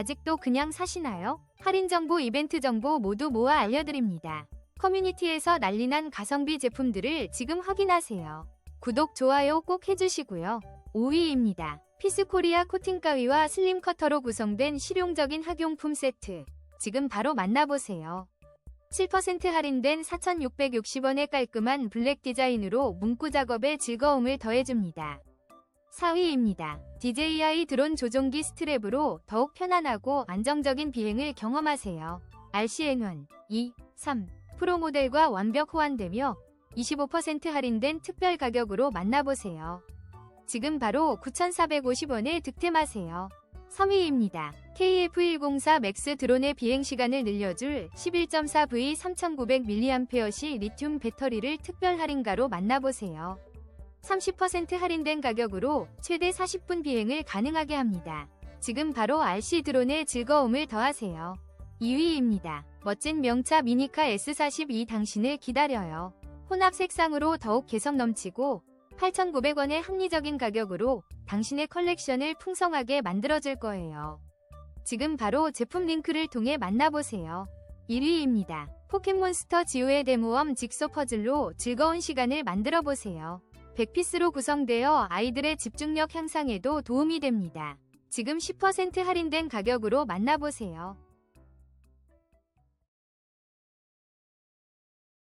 아직도 그냥 사시나요? 할인 정보, 이벤트 정보 모두 모아 알려드립니다. 커뮤니티에서 난리난 가성비 제품들을 지금 확인하세요. 구독, 좋아요 꼭 해주시고요. 5위입니다. 피스코리아 코팅 가위와 슬림 커터로 구성된 실용적인 학용품 세트. 지금 바로 만나보세요. 7% 할인된 4,660원의 깔끔한 블랙 디자인으로 문구 작업에 즐거움을 더해줍니다. 4위입니다. DJI 드론 조종기 스트랩으로 더욱 편안하고 안정적인 비행을 경험하세요. RCN1 2, 3 프로 모델과 완벽 호환되며 25% 할인된 특별 가격으로 만나보세요. 지금 바로 9,450원에 득템하세요. 3위입니다. KF104 맥스 드론의 비행 시간을 늘려줄 11.4V 3900mAh 리튬 배터리를 특별 할인가로 만나보세요. 30% 할인된 가격으로 최대 40분 비행을 가능하게 합니다. 지금 바로 RC 드론의 즐거움을 더하세요. 2위입니다. 멋진 명차 미니카 S42 당신을 기다려요. 혼합 색상으로 더욱 개성 넘치고 8,900원의 합리적인 가격으로 당신의 컬렉션을 풍성하게 만들어줄 거예요. 지금 바로 제품 링크를 통해 만나보세요. 1위입니다. 포켓몬스터 지오의 데모엄 직소 퍼즐로 즐거운 시간을 만들어 보세요. 100피스로 구성되어 아이들의 집중력 향상에도 도움이 됩니다. 지금 10% 할인된 가격으로 만나보세요.